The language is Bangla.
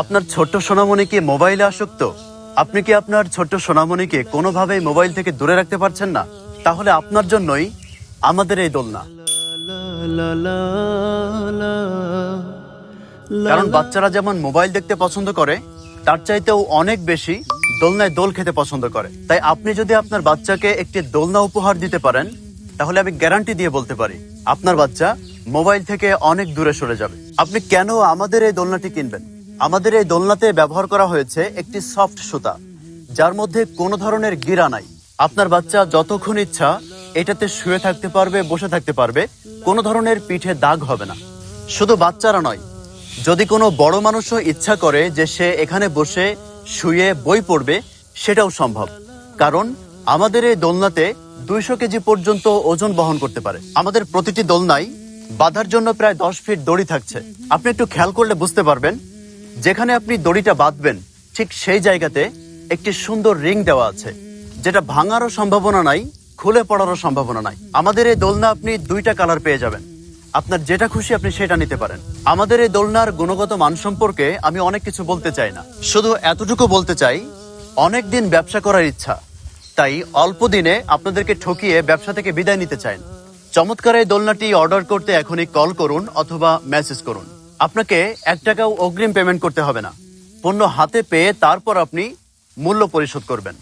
আপনার ছোট্ট সোনামণিকে মোবাইলে আসক্ত? আপনি কি আপনার ছোট্ট সোনামণিকে কোনোভাবেই মোবাইল থেকে দূরে রাখতে পারছেন না? তাহলে আপনার জন্যই আমাদের এই দোলনা। কারণ বাচ্চারা যেমন মোবাইল দেখতে পছন্দ করে, তার চাইতেও অনেক বেশি দোলনায় দোল খেতে পছন্দ করে। তাই আপনি যদি আপনার বাচ্চাকে একটি দোলনা উপহার দিতে পারেন, তাহলে আমি গ্যারান্টি দিয়ে বলতে পারি, আপনার বাচ্চা মোবাইল থেকে অনেক দূরে সরে যাবে। আপনি কেন আমাদের এই দোলনাটি কিনবেন? আমাদের এই দোলনাতে ব্যবহার করা হয়েছে একটি সফট সুতা, যার মধ্যে কোনো ধরনের গিরা নাই। আপনার বাচ্চা যতক্ষণ ইচ্ছা এটাতে শুয়ে থাকতে পারবে, বসে থাকতে পারবে, কোনো ধরনের পিঠে দাগ হবে না। শুধু বাচ্চারা নয়, যদি কোনো বড় মানুষও ইচ্ছা করে যে সে এখানে বসে শুয়ে বই পড়বে, সেটাও সম্ভব। কারণ আমাদের এই দোলনাতে দুইশো কেজি পর্যন্ত ওজন বহন করতে পারে। আমাদের প্রতিটি দোলনায় বাঁধার জন্য প্রায় দশ ফিট দড়ি থাকছে। আপনি একটু খেয়াল করলে বুঝতে পারবেন যেখানে আপনি দড়িটা বাঁধবেন, ঠিক সেই জায়গাতে একটি সুন্দর রিং দেওয়া আছে, যেটা ভাঙারও সম্ভাবনা নাই, খুলে পড়ারও সম্ভাবনা নাই। আমাদের এই দোলনা আপনি দুইটা কালার পেয়ে যাবেন। আপনার যেটা খুশি আপনি সেটা নিতে পারেন। আমাদের এই দোলনার গুণগত মান সম্পর্কে আমি অনেক কিছু বলতে চাই না। শুধু এতটুকু বলতে চাই, অনেক দিন ব্যবসা করার ইচ্ছা, তাই অল্প দিনে আপনাদেরকে ঠকিয়ে ব্যবসা থেকে বিদায় নিতে চাই চমৎকার এই দোলনাটি অর্ডার করতে এখনই কল করুন অথবা মেসেজ করুন। আপনাকে এক টাকাও অগ্রিম পেমেন্ট করতে হবে না। পণ্য হাতে পেয়ে তারপর আপনি মূল্য পরিশোধ করবেন।